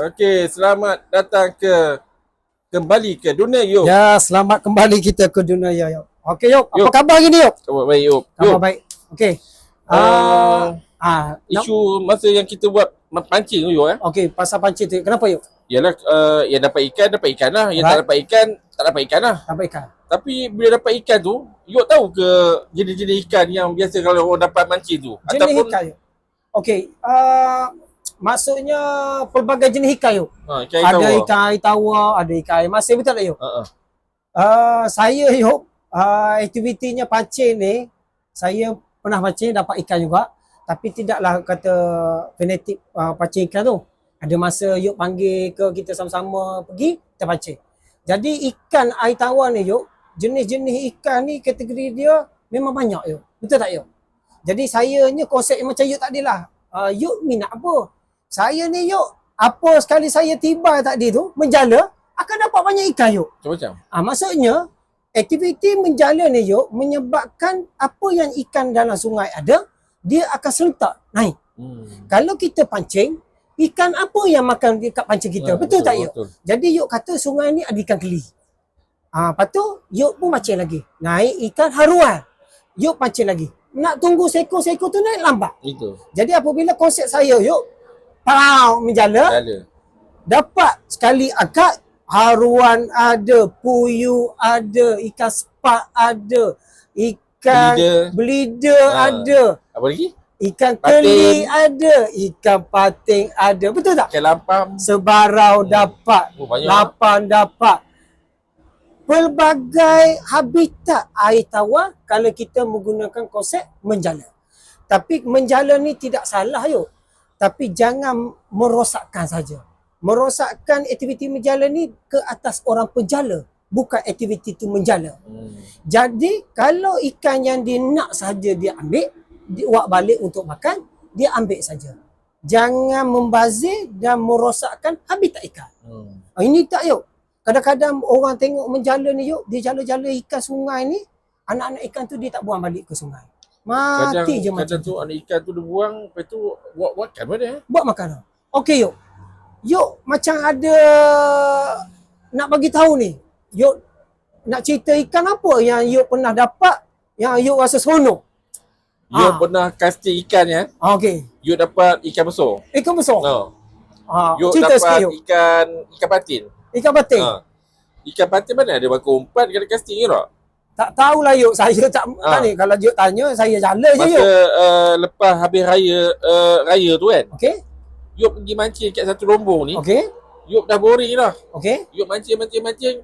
Okey, selamat datang ke kembali ke dunia Yop. Ya, selamat kembali kita ke dunia ya. Yop. Okey, Yop. Apa Yop. khabar hari ni, Yop? Khabar baik Yop. Khabar Yop, baik. Okey. Uh, Ah, ah, nak- isu masa yang kita buat pancing tu Yop eh. Okey, pasal pancing tu. Kenapa, Yop? Yalah, uh, yang dapat ikan, dapat ikan lah. Yang tak Right. dapat ikan, tak dapat ikan lah. Apa ikan? Tapi bila dapat ikan tu, Yop tahu ke jenis-jenis ikan yang biasa kalau orang dapat mancing tu? Jenis ikan, Yop. Okey. Ah, maksudnya pelbagai jenis ikan, Yop. Ha, ikan Ada tawar. ikan air tawar, ada ikan air masin. Betul tak, Yop? Ha, ha. Ah, saya, Yop, ah, aktivitinya pancing ni, saya pernah pancing, dapat ikan juga. Tapi tidaklah kata fanatik uh, pancing ikan tu. Ada masa Yuk panggil ke kita sama-sama pergi, kita pancing. Jadi ikan air tawar ni Yuk, jenis-jenis ikan ni kategori dia memang banyak Yuk. Betul tak Yuk? Jadi saya ni konsep yang macam Yuk tadi lah. Uh, Yuk minat apa? Saya ni Yuk, apa sekali saya tiba tadi tu, menjala, akan dapat banyak ikan Yuk. Macam-macam. Ah, maksudnya aktiviti menjala ni Yuk menyebabkan apa yang ikan dalam sungai ada, dia akan serentak naik. Hmm. Kalau kita pancing, ikan apa yang makan dekat pancing kita? Ha, betul, tak Yuk? Betul. Jadi Yuk kata sungai ni ada ikan keli. Ah, lepas tu Yuk pun pancing lagi. Naik ikan haruan. Yuk pancing lagi. Nak tunggu seekor-seekor tu naik lambat. Itu. Jadi apabila konsep saya Yuk, parau menjala, Dala. dapat sekali akak haruan ada, puyu ada, ikan sepak ada, ikan belida Ha. ada, Apa lagi? ikan Pating. keli ada, ikan pating ada. Betul tak? Ikan lampam. Sebarau dapat, Oh, banyak. lapan dapat. Pelbagai habitat air tawar kalau kita menggunakan konsep menjala. Tapi menjala ni tidak salah yuk. Tapi jangan merosakkan saja. Merosakkan aktiviti menjala ni ke atas orang penjala. Bukan aktiviti tu menjala. Hmm. Jadi kalau ikan yang dia nak saja dia ambil, dia balik untuk makan, dia ambil saja. Jangan membazir dan merosakkan habitat ikan. Hmm. Ah, ini tak yuk. Kadang-kadang orang tengok menjala ni yuk, dia jala-jala ikan sungai ni, anak-anak ikan tu dia tak buang balik ke sungai. Kadang, Mati je macam kadang tu. anak ikan tu dia buang, lepas tu buat makan mana eh? Buat makanan. Okey yuk. Yuk macam ada nak bagi tahu ni. Yuk nak cerita ikan apa yang yuk pernah dapat yang yuk rasa seronok. You Ah. pernah casting ikan ya? Okey. You dapat ikan besar. Ikan besar. No. Ah, You cerita sikit dapat yuk. ikan ikan patin. Ikan batin. Ha. Ikan patin mana ada bakul umpan kena casting ke tak? Tak tahulah yuk. Saya tak Ah. ah. ni kalau yuk tanya saya jala je Masa yuk. uh, lepas habis raya uh, raya tu kan, Okey. you pergi mancing kat satu rombong ni, Okey. you dah boring dah. Okey. You mancing mancing mancing,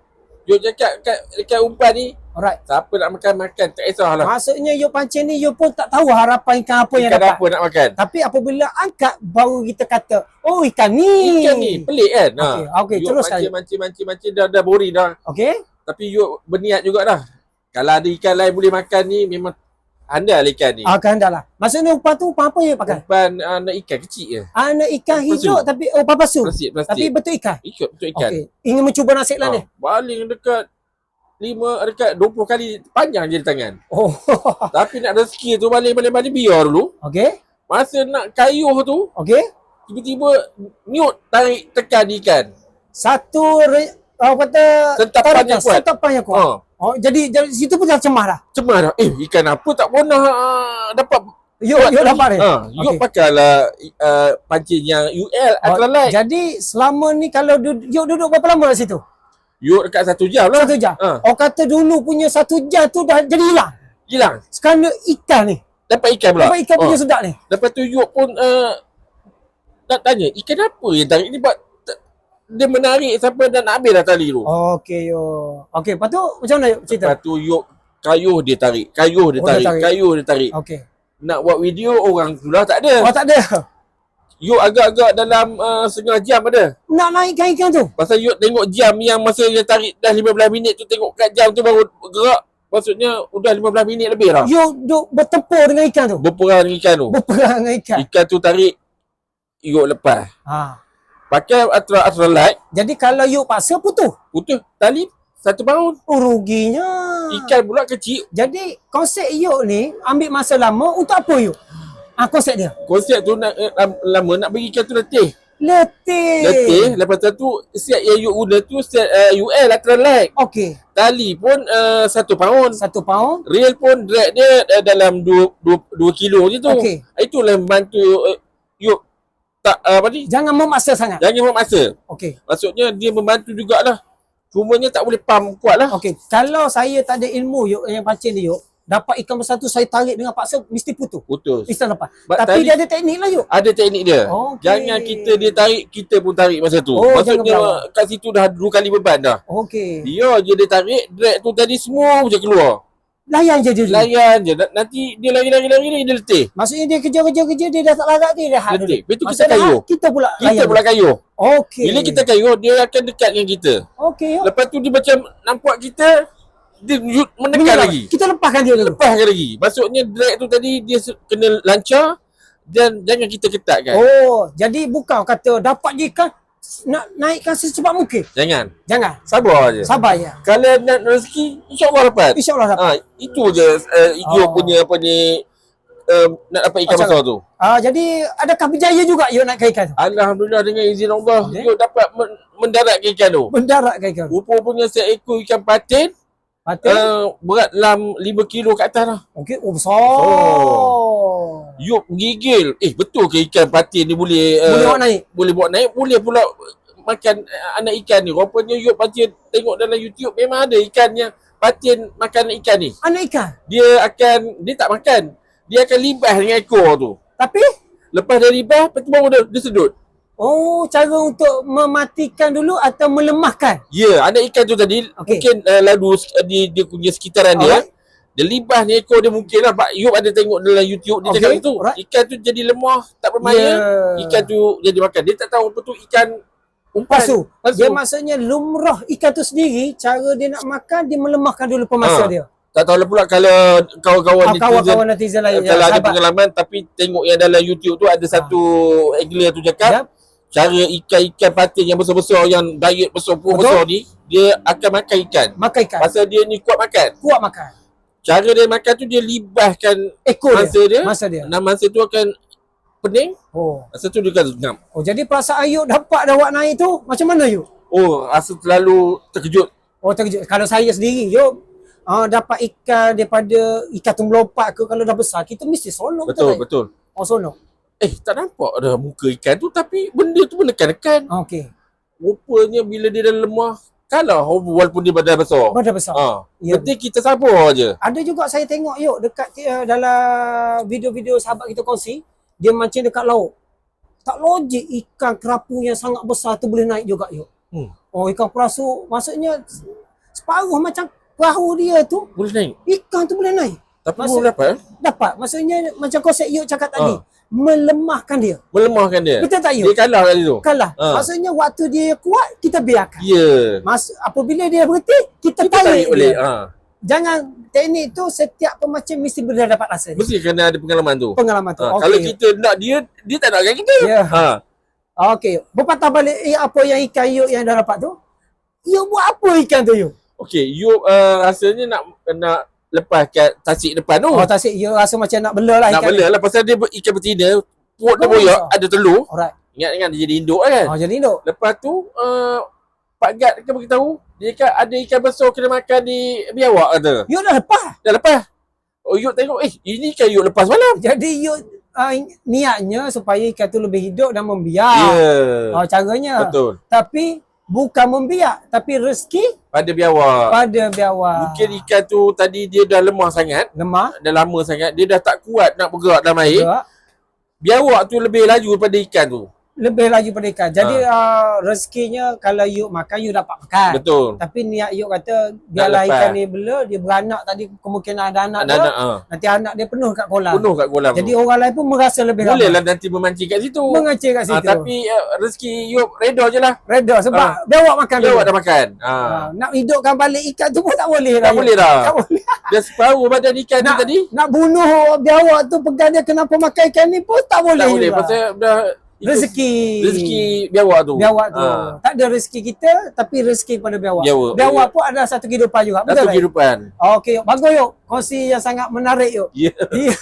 you cakap kat dekat umpan ni, Alright. siapa nak makan makan, tak kisahlah. Maksudnya yuk pancing ni yuk pun tak tahu harapan ikan apa yang Ikan dapat. apa nak makan? Tapi apabila angkat baru kita kata, oh ikan ni. Ikan ni pelik kan? Ha. Okey, okey, You teruskan. Mancing mancing mancing mancing dah dah boring dah. Okey. Tapi you berniat juga dah. Kalau ada ikan lain boleh makan ni memang andal ikan ni. Ah, kan dah lah. Maksudnya umpan tu umpan apa yang pakai? Umpan uh, nak ikan kecil je. Anak ikan Pasu. hidup tapi oh papasu. Plastik, Tapi plastik. betul ikan. Ikut betul ikan. Okey. Ingin mencuba nasib lah Ha, ni. baling dekat 5 dekat 20 kali panjang je di tangan. Oh. Tapi nak rezeki tu baling-baling-baling biar dulu. Okey. Masa nak kayuh tu, Okey. tiba-tiba nyut tarik tekan ikan. Satu re, apa kata tarikan, yang kuat. Sentapan yang kuat. Ha, Oh, jadi, jadi situ pun dah cemah dah. cemah dah. Eh, ikan apa tak pernah uh, dapat Yuk, yuk dapat ni. Ha, you Okey. pakailah uh, pancing yang UL Oh, ultralight. Jadi selama ni kalau duduk, yuk duduk berapa lama kat situ? You dekat satu jam lah. Satu jam. Ha, Oh kata dulu punya satu jam tu dah jadi hilang. hilang. Sekarang ikan ni. Dapat ikan pula. Dapat ikan punya Oh. sedap ni. Lepas tu you pun uh, nak tanya, ikan apa yang tarik ni? Buat, dia menarik sampai dah nak habis dah tali tu. Okey yo. Okey, lepas tu macam mana yuk cerita? Lepas tu you kayuh dia tarik. Kayuh dia Oh, tarik. tarik. Kayuh dia tarik. Okey. Nak buat video orang sudah tak ada. Oh tak ada. You agak-agak dalam uh, setengah jam ada. Nak naikkan ikan tu. Pasal you tengok jam yang masa dia tarik dah 15 minit tu tengok kat jam tu baru gerak. Maksudnya udah 15 minit lebih dah. You duk bertempur dengan ikan tu. Berperang dengan ikan tu. Berperang dengan ikan. Ikan tu tarik, you lepas. Ha. Pakai ultra ultra light, Jadi kalau you paksa putus. putus tali satu pound. Oh ruginya. Ikan pula kecil. Jadi konsep you ni ambil masa lama untuk apa you? Ah konsep dia. Konsep tu nak eh, lam- lama nak bagi ikan tu letih. Letih. Letih. Lepas tu siap yang you guna tu siap uh, UL lateral leg. Okey. Tali pun uh, satu pound. Satu pound. Real pun drag dia uh, dalam 2 2 2 kilo je tu. Okey. Itulah membantu uh, you tak uh, apa ni? Jangan memaksa sangat. Jangan masa. Okey. Maksudnya dia membantu jugalah. Cumanya tak boleh pump kuat lah. Okey. Kalau saya tak ada ilmu yuk yang pancing ni yuk, dapat ikan besar tu saya tarik dengan paksa mesti putus. Putus. Mesti lepas. But Tapi tadi- dia ada teknik lah yuk. Ada teknik dia. Okey. Jangan kita dia tarik, kita pun tarik masa tu. Oh, Maksudnya kat situ dah dua kali beban dah. Okey. Dia je dia tarik, drag tu tadi semua je keluar. Layan je dulu. Layan je. Na- Nanti dia lari-lari-lari dia letih. Maksudnya dia kerja-kerja-kerja dia dah tak larat dia dah. Letih. Tu kita kayuh. had, kita pula Kita layan. pula kayuh. Okey. Bila kita kayuh, dia akan dekat dengan kita. Okey. Lepas tu dia macam nampak kita, dia menekan lagi. Kita lepaskan dia dulu. Lepaskan lagi. Maksudnya drag tu tadi dia kena lancar dan jangan kita ketatkan. Oh, jadi bukan kata dapat je ikan nak naikkan secepat mungkin. Jangan. Jangan. Sabar je. Sabar ya. Kalau nak rezeki, insyaAllah dapat. InsyaAllah dapat. Ha, itu je uh, oh. Oh. punya apa ni uh, nak dapat ikan Macam- besar tu. Ah, jadi adakah berjaya juga you naikkan ikan tu? Alhamdulillah dengan izin Allah, Okey. you dapat men- mendaratkan ikan tu. Mendaratkan ikan tu. Rupa-rupanya seekor ikan patin Patut. uh, berat dalam 5 kilo kat atas lah. Okey, oh besar. Oh. Yuk gigil. Eh betul ke ikan patin ni boleh uh, Boleh awak naik. boleh buat naik? Boleh pula makan uh, anak ikan ni. Rupanya Yuk patin tengok dalam YouTube memang ada ikan yang patin makan ikan ni. Anak ikan. Dia akan dia tak makan. Dia akan libas dengan ekor tu. Tapi Lepas dia libas, lepas tu baru dia, dia sedut. oh cara untuk mematikan dulu atau melemahkan. Ya, anak ikan tu tadi Okey. mungkin uh, lalu uh, di dia punya sekitaran. Alright. Dia libas ni ekor dia mungkin lah. Pak Yub ada tengok dalam YouTube dia Okey, cakap itu. alright. Ikan tu jadi lemah, tak bermaya. Ya. Ikan tu jadi makan. Dia tak tahu apa tu ikan umpan. Pasu. Pasu. Dia maksudnya lumrah ikan tu sendiri, cara dia nak makan, dia melemahkan dulu pemasa Ha. dia. Tak tahu lah pula kalau kawan-kawan Ah, netizen kawan-kawan netizen lain. kalau ya, ada sahabat. pengalaman tapi tengok yang dalam YouTube tu ada satu angler tu cakap Ya. cara ikan-ikan patin yang besar-besar yang diet besar pun Betul. besar ni dia akan makan ikan. Makan ikan. Pasal dia ni kuat makan. Kuat makan. Cara dia makan tu dia libaskan Ekor mangsa dia. dia. Masa dia. Dan mangsa tu akan pening. Oh. Masa tu dia akan ngam. Oh jadi perasaan Ayuk dapat dah awak naik tu macam mana Ayuk? Oh, rasa terlalu terkejut. Oh terkejut. Kalau saya sendiri Ayuk uh, dapat ikan daripada ikan tu melompat ke kalau dah besar kita mesti sonok Betul, betul. betul. Oh sonok. Eh, tak nampak dah muka ikan tu tapi benda tu menekan-nekan. Ah, Okey. Rupanya bila dia dah lemah, kalah walaupun dia badan besar. Badan besar. Ha. Ya. Penting kita sabar je. Ada juga saya tengok Ayuk dekat uh, dalam video-video sahabat kita kongsi dia mancing dekat laut. Tak logik ikan kerapu yang sangat besar tu boleh naik juga Ayuk. Hmm. Oh ikan perasu maksudnya separuh macam perahu dia tu Boleh naik. ikan tu boleh naik. Tapi belum dapat. eh? Dapat. Maksudnya macam konsep Yuk cakap tadi. Ah. Melemahkan dia. Melemahkan dia. Betul tak Dia Yuk? kalah kali tu. Kalah. Ah. Maksudnya waktu dia kuat, kita biarkan. Ya. Mas, apabila dia berhenti, kita, Kita tarik, tarik boleh. dia. Ha. Jangan teknik tu setiap pemancing mesti boleh dapat rasa dia. Mesti kena ada pengalaman tu. Pengalaman tu. Ha. Okey. Kalau kita nak dia, dia tak nak dengan kita. Ya. Ha. Okey. Berpatah balik eh, apa yang ikan Yuk yang dah dapat tu. Yuk buat apa ikan tu Yuk? Okey, you uh, rasanya nak nak lepaskan tasik depan tu. Oh, tasik Yuk rasa macam nak bela lah nak ikan bela ni. lah pasal dia ikan betina, perut dia Oh, boyak, ada telur. Alright. Ingat-ingat dia jadi induk kan. Oh, jadi Yuk. Lepas tu uh, Pak Gad kan beritahu dia kata ada ikan besar kena makan di biawak kata. Yuk dah lepas. Dah lepas. Oh Yuk tengok eh ini kan Yuk lepas malam. Jadi Yuk uh, niatnya supaya ikan tu lebih hidup dan Ya. membiak. Yeah. Oh, caranya. Betul. Tapi bukan membiak, tapi rezeki Pada biawak. pada biawak. Mungkin ikan tu tadi dia dah lemah sangat, lemah. dah lama sangat, dia dah tak kuat nak bergerak dalam air. Gerak, Biawak tu lebih laju daripada ikan tu. Lebih laju pada ikan. Jadi uh, rezekinya kalau you makan you dapat makan. Betul. Tapi niat you kata biarlah ikan ni bela dia beranak tadi kemungkinan ada anak, dia. Anak-anak ha. Nanti anak dia penuh kat kolam. Penuh kat kolam Jadi tu. orang lain pun merasa lebih Boleh lah nanti memancing kat situ. Mengacir kat Ha, situ. tapi uh, rezeki Yop reda je lah. Reda sebab Ah. biawak makan dulu. Biawak dah makan. Ha. Ha, nak hidupkan balik ikan tu pun tak boleh Tak Yuk. boleh dah. Tak boleh. Dia separuh badan ikan tu Nak, tadi. nak bunuh biawak tu pegang dia kenapa makan ikan ni pun tak boleh Tak boleh. Pasal dah Itu rezeki. rezeki biawak tu. biawak tu. Ha. Tak ada rezeki kita tapi rezeki kepada biawak. Biawak. Biawak pun ada satu kehidupan juga. Satu Betul tak? kehidupan. Okey, yuk. bagus yuk. Kongsi yang sangat menarik yuk. Ya. Ya.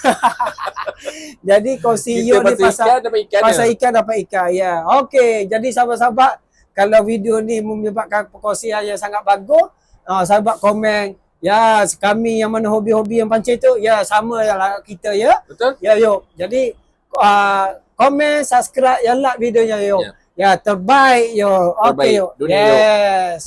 jadi kongsi Kita yuk ni pasal ikan dapat ikan. pasal ikan dapat ikan. Ya. Okey, jadi sahabat-sahabat kalau video ni menyebabkan perkongsian yang sangat bagus, uh, sahabat komen Ya, kami yang mana hobi-hobi yang pancing tu, ya sama lah kita ya. Betul? Ya, yuk. Jadi uh, komen, subscribe, ya like videonya yuk. Ya. Ya, terbaik yuk. Okey dunia, yuk. Yes.